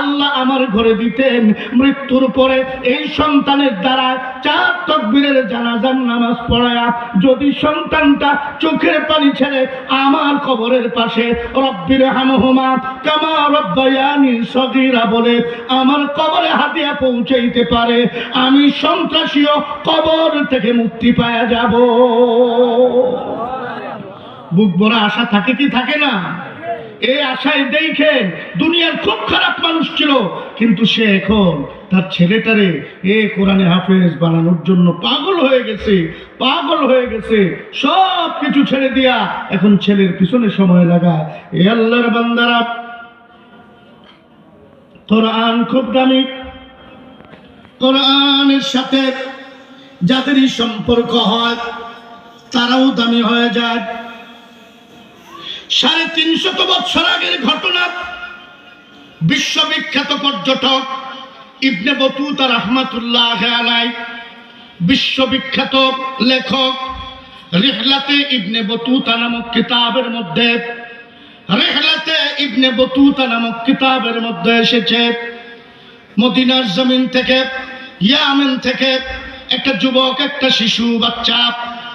আল্লাহ আমার ঘরে দিতেন। মৃত্যুর পরে এই সন্তানের দ্বারা চার তকবীরের জানাজার নামাজ পড়ায়া যদি সন্তানটা চোখের পানি ছেড়ে আমার কবরের পাশে রব্বির হামহুমা কামা রব্বায়ানি সগীরা বলে, আমার কবরে হাতিয়া পৌঁছাইতে পারে, আমি সন্ত্রাসীও কবর থেকে মুক্তি পাওয়া যাব। বুক ভরা আশা থাকে কি থাকে না? এই আশায় দেখে দুনিয়ার খুব খারাপ মানুষ ছিল। কিন্তু সে এখন তার ছেলেটারে এ কোরআনে হাফেজ বানানোর জন্য পাগল হয়ে গেছে, পাগল হয়ে গেছে। সব কিছু ছেড়ে দিয়া এখন ছেলের পিছনে সময় লাগা এ আল্লাহর বান্দারা, কোরআন খুব দামি। কোরআনের সাথে যাদেরই সম্পর্ক হয়, তারাও দামি হয়ে যায়। সাড়ে তিনশত বছর আগের ঘটনা, বিশ্ববিখ্যাত পর্যটক ইবনে বতুতা রহমাতুল্লাহ বিশ্ববিখ্যাত লেখক রেহলাতে ইবনে বতুতা নামক কিতাবের মধ্যে, রেহলাতে ইবনে বতুতা নামক কিতাবের মধ্যে এসেছে। মদিনার জমিন থেকে, ইয়ামেন থেকে একটা যুবক, একটা শিশু, বাচ্চা,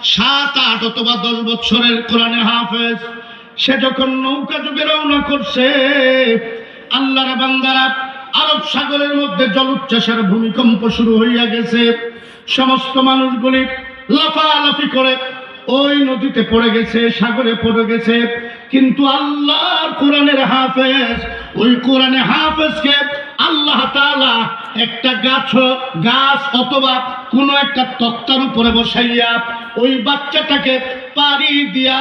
সাত আট অথবা দশ বছরের কোরআনে হাফেজ। সে যখন নৌকা যুগে রওনা করছে, আল্লাহর বান্দারা আরব সাগরের মধ্যে জলোচ্ছ্বাসের ভূমিকম্প শুরু হইয়া গেছে। সমস্ত মানুষগুলি লাফালাফি করে ওই নদীতে পড়ে গেছে, সাগরে পড়ে গেছে। কিন্তু আল্লাহর কোরআনের হাফেজ, ওই কোরআনে হাফেজকে আল্লাহ তাআলা একটা গাছ গাছ অথবা কোনো একটা তক্তার উপরে বসাইয়া ওই বাচ্চাটাকে পাড়ি দিয়া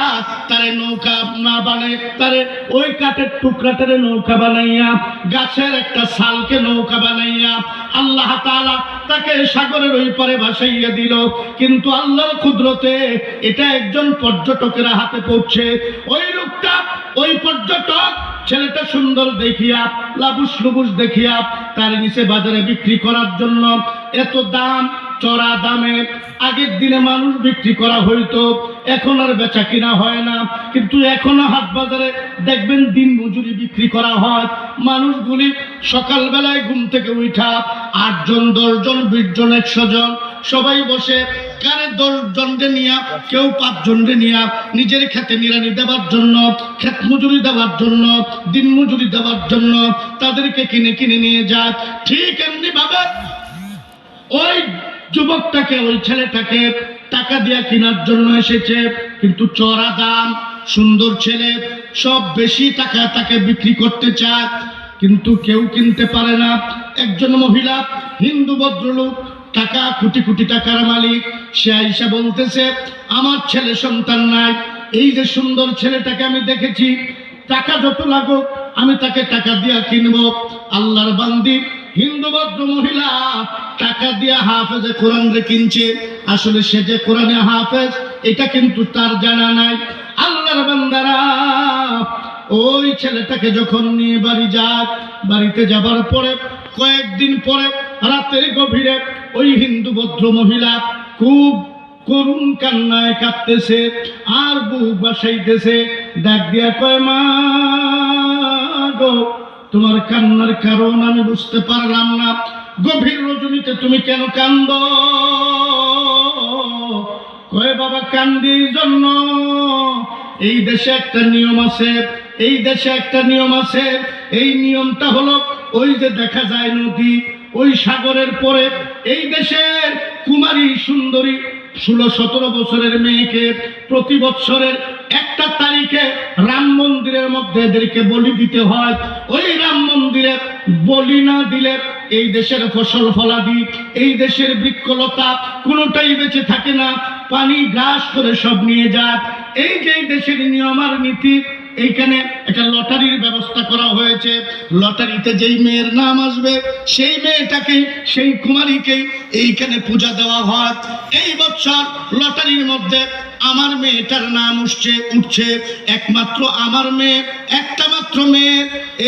তারে নৌকা না বানাই তারে ওই কাঠের টুকরাটারে নৌকা বানাইয়া, গাছের একটা শালকে নৌকা বানাইয়া আল্লাহ তাআলা তাকে সাগরের ওই পারে ভাসাইয়া দিল। কিন্তু আল্লাহর কুদরতে এটা একজন পর্যটকের হাতে পড়ছে ওই লোকটা ওই পর্যটক ছেলেটা সুন্দর দেখিয়া লাবুস লুবুস দেখিয়া তার নিচে বাজারে বিক্রি করার জন্য এত দাম চড়া দামে। আগের দিনে মানুষ বিক্রি করা হইতো, এখন আর বেচা কিনা হয় না। কিন্তু এখনও হাট বাজারে দেখবেন দিন মজুরি বিক্রি করা হয়। মানুষগুলি সকালবেলায় ঘুম থেকে উঠা, আটজন, দশজন বিশ জন একশো জন সবাই বসে কারে দশ জনকে নিয়া, কেউ পাঁচ জনকে নিয়া নিজের খেতে নিরানি দেওয়ার জন্য ক্ষেত মজুরি দেওয়ার জন্য, দিন মজুরি দেওয়ার জন্য তাদেরকে কিনে কিনে নিয়ে যায়। ঠিক এমনি ভাবে ওই যুবকটাকে, ওই ছেলেটাকে টাকা দিয়া কেনার জন্য এসেছে। কিন্তু চড়া দাম, সুন্দর ছেলে, সব বেশি টাকা তাকে বিক্রি করতে চায়। কিন্তু কেউ কিনতে পারে না। একজন মহিলা, হিন্দু ভদ্রলোক, টাকা, কোটি কোটি টাকার মালিক, সে আইসা বলতেছে, আমার ছেলে সন্তান নাই। এই যে সুন্দর ছেলেটাকে আমি দেখেছি, টাকা যত লাগুক, আমি তাকে টাকা দিয়া কিনবো। আল্লাহর বান্দি হিন্দু ভদ্র মহিলা টাকা দিয়া হাফেজে কোরআন রে কিনছে। আসলে সে যে কোরআনে হাফেজ, এটা কিন্তু তার জানা নাই। আল্লাহর বান্দারা ওই ছেলেটাকে যখন নিয়ে বাড়ি যাক বাড়িতে যাবার পরে, কয়েকদিন পরে, রাতের গভীরে ওই হিন্দু ভদ্র মহিলা খুব করুণ কান্নায় কাঁদতেছে আর বুক বাসাইতেছে। ডাক দিয়া কয়, মা গো তোমার কান্নার কারণ আমি বুঝতে পারলাম না। গভীর রজনীতে তুমি কেন কান্দ? কয়ে বাবা কান্দি এই জন্য। এই দেশে একটা নিয়ম আছে, এই দেশে একটা নিয়ম আছে। এই নিয়মটা হলো, ওই যে দেখা যায় নদী, ওই সাগরের পরে, এই দেশের কুমারী সুন্দরী ষোলো সতেরো বছরের মেয়েকে প্রতি বছরের একটা তারিখে রাম মন্দিরের মধ্যে এদেরকে বলি দিতে হয়। ওই রাম মন্দিরে বলি না দিলে এই দেশের ফসল ফলাদি, এই দেশের বৃক্ষলতা কোনোটাই বেঁচে থাকে না। পানি গ্রাস করে সব নিয়ে যায় এই যে দেশের নিয়ম আর নীতি এইখানে একটা লটারির ব্যবস্থা করা হয়েছে। লটারিতে যেই মেয়ের নাম আসবে, সেই মেয়েটাকেই সেই কুমারীকেই এইখানে পূজা দেওয়া হয়। এই বছর লটারির মধ্যে আমার মেয়েটার নাম উঠছে উঠছে একমাত্র আমার মেয়ে, একটা মাত্র মেয়ে।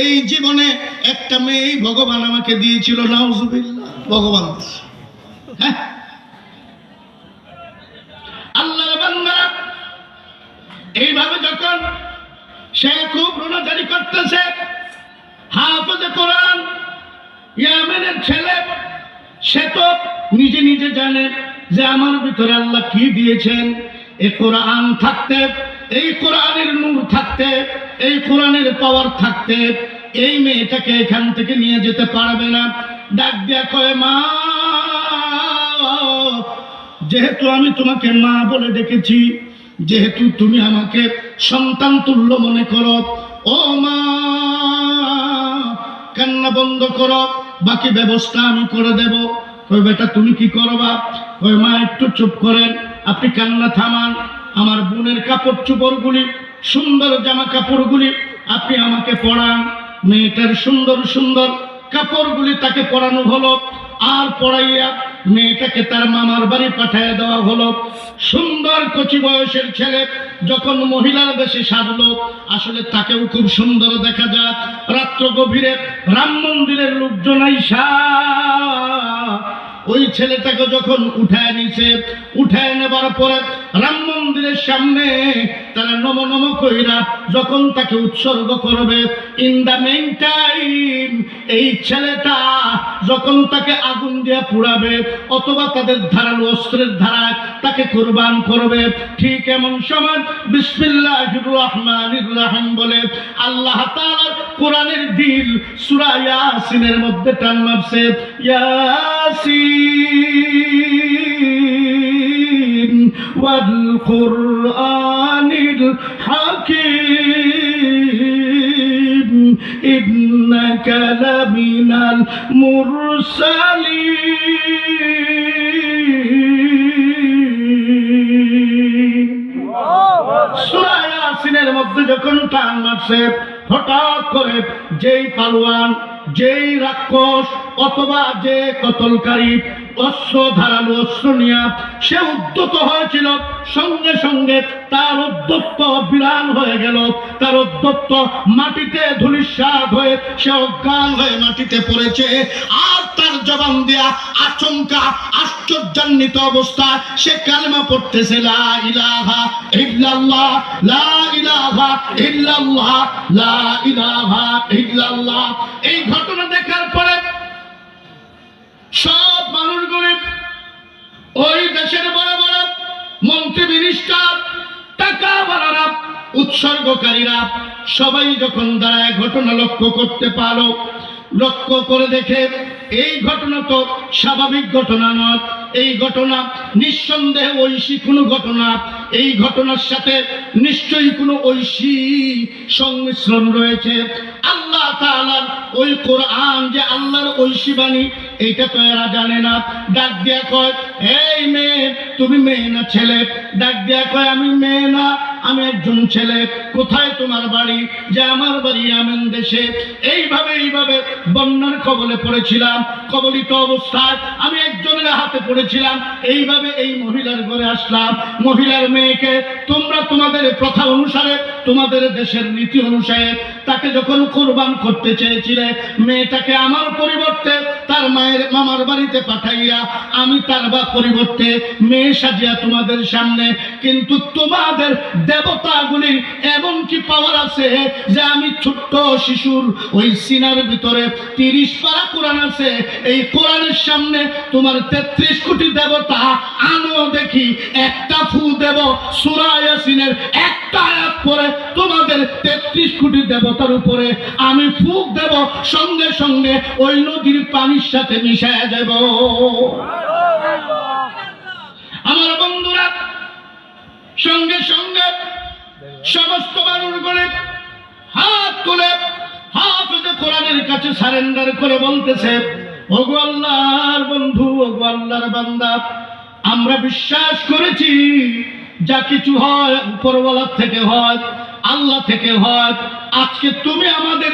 এই জীবনে একটা মেয়েই ভগবান আমাকে দিয়েছিল, নাউজুবিল্লাহ, ভগবান। হ্যাঁ? বান্দারা, এইভাবে যখন সে খুব রোনাজারি করতেছে। হাফেজে কোরআন, ইয়ামেনের ছেলে, সে তো নিজে নিজে জানে যে আমার ভিতরে আল্লাহ কি দিয়েছেন। এ কোরআন থাকতে, এই কোরআনের নূর থাকতে, এই কোরআনের পাওয়ার থাকতে, এই মেয়েটাকে এখান থেকে নিয়ে যেতে পারবে না। ডাক দিয়া কয়, মা, যেহেতু আমি তোমাকে মা বলে ডেকেছি যেহেতু তুমি আমাকে সন্তান তুল্য মনে করো, ও মা, কান্না বন্ধ করো, বাকি ব্যবস্থা আমি করে দেব। ওই বেটা, তুমি কি করবা? ওই মা, একটু চুপ করেন, আপনি কান্না থামান, আমার বোনের কাপড় চোপড়গুলি, সুন্দর জামা কাপড়গুলি আপনি আমাকে পড়ান মেয়েটার সুন্দর সুন্দর কাপড়গুলি তাকে পরানো হলো, আর পড়াইয়া মেয়েটাকে তার মামার বাড়ি পাঠিয়ে দেওয়া হলো। সুন্দর কচি বয়সের ছেলে, যখন মহিলার বেশে সাজলো, আসলে তাকেও খুব সুন্দর দেখা যায় রাত্র গভীরে রাম মন্দিরের লোকজন ওই ছেলেটাকে যখন উঠায় নিছে, উঠায় নেবার পরে রাম মন্দিরের সামনে তারা নম নম কইরা যখন তাকে উৎসর্গ করবে ইন দা মেইন টাইম এই ছেলেটা যখন তাকে আগুন দিয়ে পুড়াবে, অথবা তাদের ধারালো অস্ত্রের ধারায় তাকে কোরবান করবে, ঠিক এমন সময় বিসমিল্লাহির রহমানির রহিম বলে, আল্লাহ কোরআনের দিল সূরা ইয়াসিনের মধ্যে টান মারছে, ইয়াসিন ওয়াল কুরআনিল মুরসালিন সূরা ইয়াসিনের মধ্যে যখন টান হঠাৎ করে যেই পালোয়ান, যেই রাক্ষস, অথবা যে কতলকারী অস্ত্র ধারালো অস্ত্র নিয়ে সে উদ্যত হয়েছিল। সঙ্গে সঙ্গে তার উদ্যত্ত বিরান হয়ে গেল। তার উদ্যত্ত মাটিতে ধুলিস্বাদ হয়ে সে অজ্ঞান হয়ে মাটিতে পড়েছে। আর তার জবান দেয়া আচমকা আশ্চর্যান্বিত অবস্থায় সে কালেমা পড়তেছে, লা ইলাহা ইল্লাল্লাহ, লা ইলাহা ইল্লাল্লাহ, লা ইলাহা ইল্লাল্লাহ। এই ঘটনা দেখার পরে সব মানুষগুলি ওই দেশের বড় বড় মন্ত্রী মিনিস্টার টাকা বাড়ারা উৎসর্গকারীরা, সবাই যখন দাঁড়ায়, ঘটনা লক্ষ্য করতে পারো লক্ষ্য করে দেখে, এই ঘটনা তো স্বাভাবিক ঘটনা নয়। এই ঘটনা নিঃসন্দেহে ঐশী, কোনো ঘটনা, এই ঘটনার সাথে নিশ্চয়ই কোনো ঐশী সংমিশ্রণ রয়েছে। ওই কোরআন যে আল্লাহর ঐশী বাণী, এইটা তো এরা জানে না। ডাক দিয়া কয়, এই মেয়ে, তুমি মেয়ে না ছেলে? ডাক দিয়া কয়, আমি মেয়ে না। আমি একজন ছেলে, কোথায় তোমার বাড়ি? যে আমার বাড়ি আমেন দেশে। এইভাবে এইভাবে বন্যার কবলে পড়েছিলাম, কবলিত অবস্থায় আমি একজনের হাতে পড়েছিলাম। এইভাবে এই মহিলার ঘরে আসলাম। মহিলার মেয়েকে, তোমরা তোমাদের প্রথা অনুসারে, তোমাদের দেশের নীতি অনুসারে তাকে যখন কোরবান করতে চেয়েছিলে, মেয়েটাকে আমার পরিবর্তে তার মায়ের মামার বাড়িতে পাঠাইয়া আমি তার বা পরিবর্তে মেয়ে সাজিয়া তোমাদের সামনে। কিন্তু তোমাদের দেবতাগুলির এমন কি পাওয়ার আছে যে আমি ছোট্ট শিশুর ওই সিনার ভিতরে তিরিশ পারা কোরআন আছে। এই কোরআনের সামনে তোমার তেত্রিশ কোটি দেবতা আনো দেখি একটা ফু দেব। সুরায়াসিনের একটা আয়াত পরে তোমাদের তেত্রিশ কোটি দেবতার উপরে আমি ফুক দেব। সঙ্গে সঙ্গে ওই নদীর সাথে মিশায় দেব আমার বন্ধুরা, সঙ্গে সঙ্গে সমস্ত মানুষগুলি হাত তুলে হাত উঠে কোরআনের কাছে সারেন্ডার করে বলতেছে, ওগো আল্লাহর বন্ধু, ওগো আল্লাহর বান্দা, আমরা বিশ্বাস করেছি, যা কিছু হয় উপরওয়ালার থেকে হয়, আল্লাহ থেকে হয়, আজকে তুমি আমাদের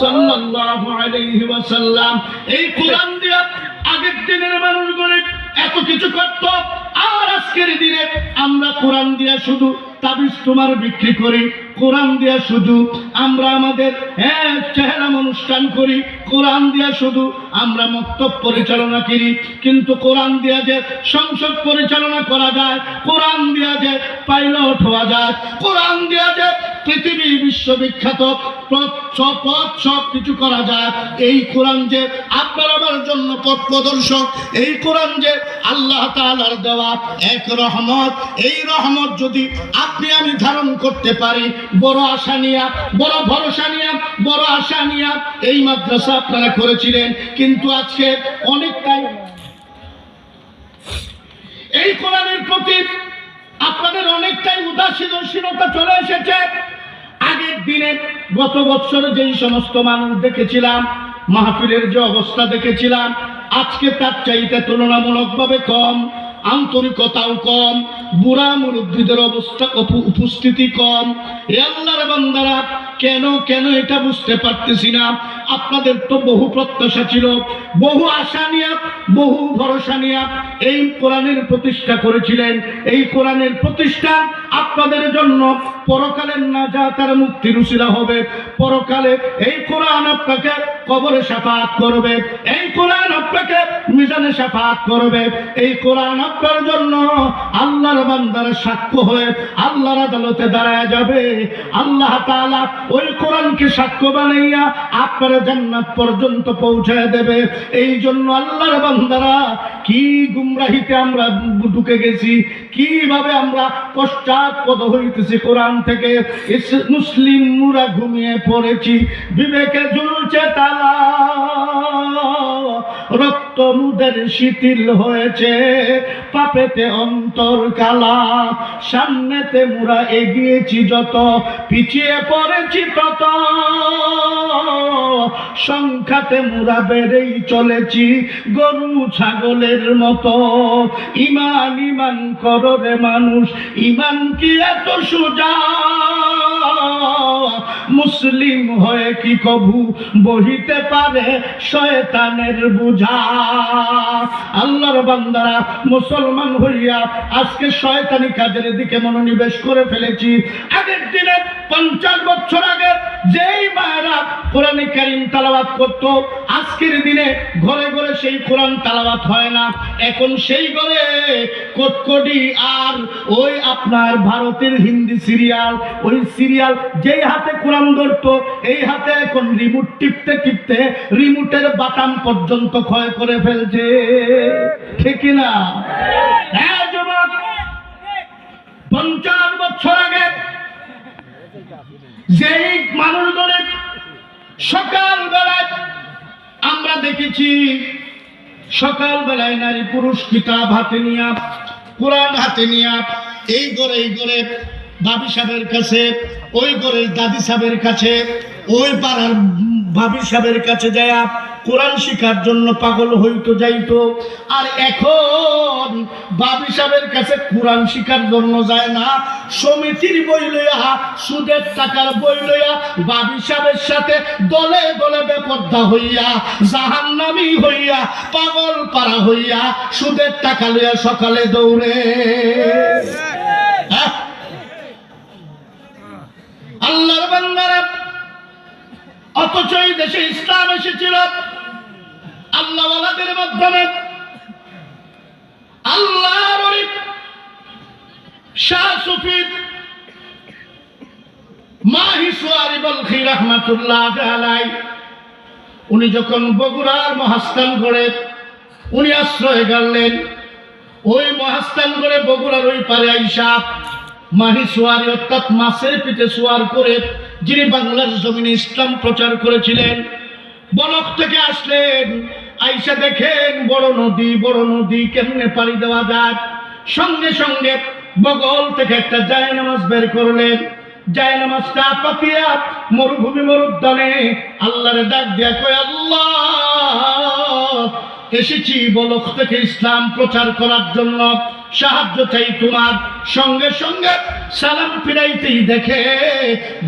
সাল্লাল্লাহু আলাইহি ওয়াসাল্লাম, এই কোরআন দিয়ে আগের দিনের মানুষগুলি এত কিছু করত, আর আজকের দিনে আমরা কোরআন দিয়া শুধু তাবিজ তোমার বিক্রি করি, কোরআন দিয়া শুধু আমরা আমাদের হ্যাঁ চেহারাম অনুষ্ঠান করি, কোরআন দিয়া শুধু আমরা মক্তব পরিচালনা করি, কিন্তু কোরআন দিয়া যে সংসদ পরিচালনা করা যায়, কোরআন দিয়া যে পাইলট হওয়া যায়, কোরআন দিয়া যে পৃথিবী বিশ্ববিখ্যাত পথ, সব কিছু করা যায়। এই কোরআন যে আপনার আমার জন্য পথ প্রদর্শক, এই কোরআন যে আল্লাহ তাআলার দেওয়া এক রহমত, এই রহমত যদি আপনি আমি ধারণ করতে পারি, বড় আশা নিয়া, বড় ভরসা নিয়া, বড় আশা নিয়া এই মাদ্রাসা আপনারা করেছিলেন, কিন্তু আজকে অনেকটাই এই কোরআনের প্রতি আপনাদের অনেকটাই উদাসীনতা চলে এসেছে। আগের দিনে গত বছর যেই সমস্ত মানুষ দেখেছিলাম, মাহফিলের যে অবস্থা দেখেছিলাম, আজকে তার চাইতে তুলনামূলকভাবে কম। আন্তরিকতাও কম, বুড়া মুরব্বীদের অবস্থা উপস্থিতি কম। এ আল্লাহর বান্দারা কেন কেন এটা বুঝতে পারতেছি না। আপনাদের তো বহু প্রত্যাশা ছিল, বহু আশা নিয়ে, বহু ভরসা নিয়ে এই কোরআনের প্রতিষ্ঠা করেছিলেন। এই কোরআনের প্রতিষ্ঠান আপনাদের জন্য পরকালের না যা তার মুক্তি রুচিলা হবে। পরকালে এই কোরআন আপনাকে কবরে সাফাত করবে, এই কোরআন আপনাকে মিজানে সাফাত করবে, এই কোরআন আপনার জন্য আল্লাহর বান্দার সাক্ষ্য হয়ে আল্লাহর আদালতে দাঁড়ায় যাবে। আল্লাহ তাআলা ওই কোরআনকে সাক্ষ্য বানাইয়া আপনার জান্নাত পর্যন্ত পৌঁছায় দেবে। এই জন্য আল্লাহর বান্দারা কি গুমরাহিতে আমরা ঢুকে গেছি, কীভাবে আমরা পশ্চাৎপদ হইতেছি কোরআন থেকে। মুসলিম মুরা ঘুমিয়ে পড়েছি, বিবেকে ঝুলছে তালা। রক্ত মুদের শিথিল হয়েছে। পাপেতে অন্তর কালা, সামনেতে মুরা এগিয়েছি যত, পিছিয়ে পড়েছি তত। সংখ্যাতে মুরা বেড়েই চলেছি গরু ছাগলের মতো। ইমান ইমান করো মানুষ, ইমান কি এত সোজা? মুসলিম হয়ে কি কভু বহিতে পারে শয়তানের বুঝা। আল্লাহর বান্দারা, মুসলমান হইয়া আজকে শয়তানি কাজের দিকে মনোনিবেশ করে ফেলেছি। আগের দিনে পঞ্চাশ বছর আগে যেই মায়েরা কোরআন কারিম তালাবাত করত, আজকের দিনে ঘরে ঘরে সেই কোরআন তালাবাত হয় না। এখন সেই ঘরে কটকটি আর ওই আপনার ভারতের হিন্দি সিরিয়াল, ওই সিরিয়াল যেই হাতে কোরআন ধরতো, এই হাতে এখন রিমোট টিপতে টিপতে রিমোটের বাটাম পর্যন্ত ক্ষয় করে ফেলছে। ঠিক না? হ্যাঁ পঞ্চাশ বছর আগে যেই মানুষগুলো সকাল বেলায় আমরা দেখেছি সকাল বেলায় নারী পুরুষ কিতাব হাতে নিয়া, কোরআন হাতে নিয়া, এই করে এই করে ভাবি সাহেবের কাছে, ওই ঘরের দাদি সাহেবের কাছে, ওই পাড়ার ভাবি সাহেবের কাছে যায় কোরআন শিখার জন্য পাগল হইতো যাইতো। আর এখন বাবি সাহেবের কাছে কোরআন শিখার জন্য যায় না। সমিতির বই লইয়া, সুদের টাকার বই লইয়া বাবি সাহেবের সাথে দলে দলে বেপর্দা হইয়া, জাহান্নামি হইয়া, পাগল পাড়া হইয়া সুদের টাকা লইয়া সকালে দৌড়ে হ্যাঁ? আল্লাহর অথচ এই দেশে ইসলাম এসেছিল আল্লাহওয়ালাদের মাধ্যমে। আল্লাহর শাহ উনি যখন বগুড়ার মহাস্থান করে উনি আশ্রয় গেলেন ওই মহাস্থান করে বগুড়ার ওই পারে আইসা মাহি সোয়ারি অর্থাৎ মাছের পিঠে সোয়ার করে যিনি বাংলার জমিনে ইসলাম প্রচার করেছিলেন, বলক থেকে আসলেন, আইসা দেখেন, বড় নদী বড় নদী কেমনে পাড়ি দেওয়া যায়। সঙ্গে সঙ্গে বগল থেকে একটা জায় নামাজ বের করলেন। মরুভূমি মরুদ্যানে আল্লাহরে ডাক দিয়া আল্লাহ, এসেছি বলক থেকে ইসলাম প্রচার করার জন্য। সাহায্য চাই তোমার। সঙ্গে সঙ্গে সালাম ফিরাইতেই দেখে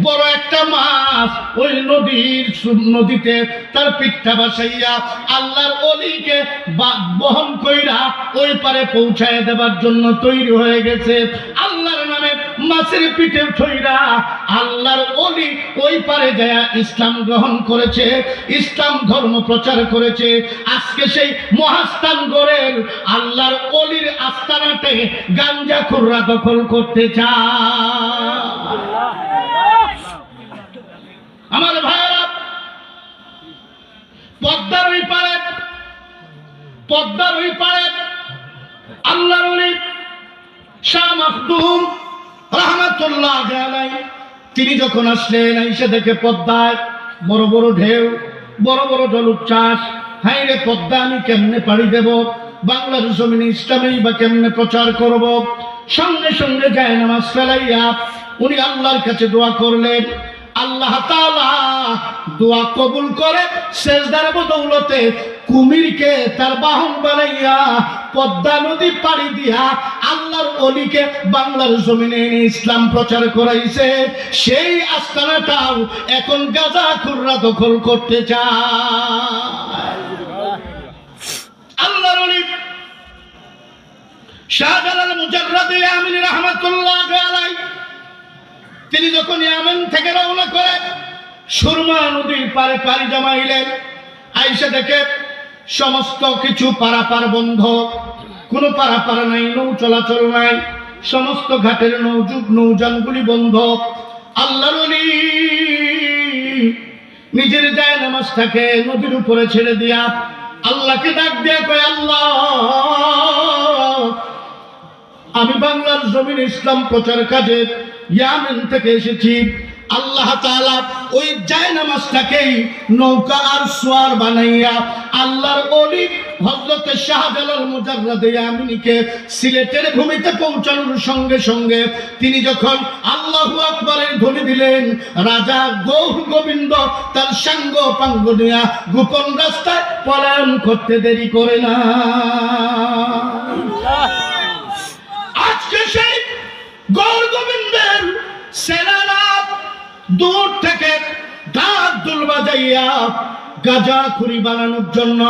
বড় একটা মাছ ওই নদীর নদীতে তার পিঠটা বাসাইয়া আল্লাহর অলিকে বহন কইরা ওই পারে পৌঁছায় দেবার জন্য তৈরি হয়ে গেছে। আল্লাহর নামে মাছের পিঠে থইরা আল্লাহর অলি ওই পারে যায় ইসলাম গ্রহণ করেছে, ইসলাম ধর্ম প্রচার করেছে। আজকে সেই মহাস্থান গড়ের আল্লাহর অলির আস্তানাতে গাঞ্জা খুররা দখল করতে আমার পদ্মার ওই পারে পদ্মার ওই পারে আল্লাহর শাহ মাখদুম রহমতুল্লাহ তিনি যখন আসলেন এসে দেখে পদ্মায় বড় বড় ঢেউ, বড় বড় জলোচ্ছ্বাস হাই রে পদ্মা, আমি কেমনে পাড়ি দেব? বাংলার জমিনে ইসলামেই বা কেমনে প্রচার করব? সঙ্গে সঙ্গে যায় নামাজ ফেলাইয়া উনি আল্লাহর কাছে দোয়া করলেন। আল্লাহ দোয়া কবুল করে শেষদার বদৌলতে কুমিরকে তার বাহন বানাইয়া পদ্মা নদী পাড়ি দিয়া আল্লাহর অলিকে বাংলার জমিনে ইসলাম প্রচার করাইছে। সেই আস্তানাটাও এখন গাজা খুররা দখল করতে চায়। আল্লাহর অলি তিনি যখন ইয়ামেন থেকে রওনা করে সুরমা নদীর পারে পাড়ি জমাইলেন আইসা দেখে সমস্ত কিছু পারাপার বন্ধ, কোনো পারাপার নাই, নৌ চলাচল নাই, সমস্ত ঘাটের নৌযুগ নৌযানগুলি বন্ধ। আল্লাহর নিজের যায় নামাজটাকে নদীর উপরে ছেড়ে দিয়া আল্লাহকে ডাক দিয়ে কয়, আল্লাহ আমি বাংলার জমিন ইসলাম প্রচার কাজে ইয়ামেন থেকে এসেছি। আল্লাহ তাআলা ওই জায় নামাজটাকেই নৌকা আর সোয়ার বানাইয়া আল্লাহর অলি হজরত শাহজালাল মুজাররাদ ইয়ামিনীকে সিলেটের ভূমিতে পৌঁছানোর সঙ্গে সঙ্গে তিনি যখন আল্লাহু আকবরের ধ্বনি দিলেন, রাজা গৌর গোবিন্দ তার সাঙ্গ পাঙ্গ গোপন রাস্তায় পলায়ন করতে দেরি করে না। আজকে সেই গৌর গোবিন্দের দূর থেকে ঢাক দুল বাজাইয়া গাজা খুরি বানানোর জন্য,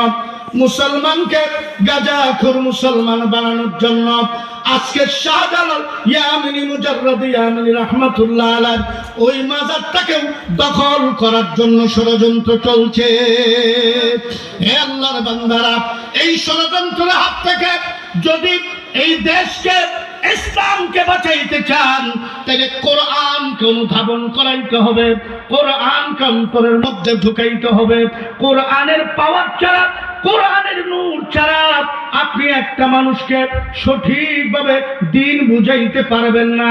মুসলমানকে মুসলমান বানানোর জন্য আজকে শাহজালাল ইয়ামিনী মুজাররদ ইয়ামিনী রহমাতুল্লাহ আলাইহ ওই মাজারটাকেও দখল করার জন্য ষড়যন্ত্র চলছে। হে আল্লাহর বান্দারা, এই ষড়যন্ত্রের হাত থেকে যদি এই দেশকে ইসলামকে বাঁচাইতে চান তাহলে কোরআনকে অনুধাবন করাইতে হবে, কোরআনকে অন্তরের মধ্যে ঢুকাইতে হবে। কোরআনের পাওয়ার ছাড়া, কোরআনের নূর ছাড়া আপনি একটা মানুষকে সঠিকভাবে দিন বুঝাইতে পারবেন না।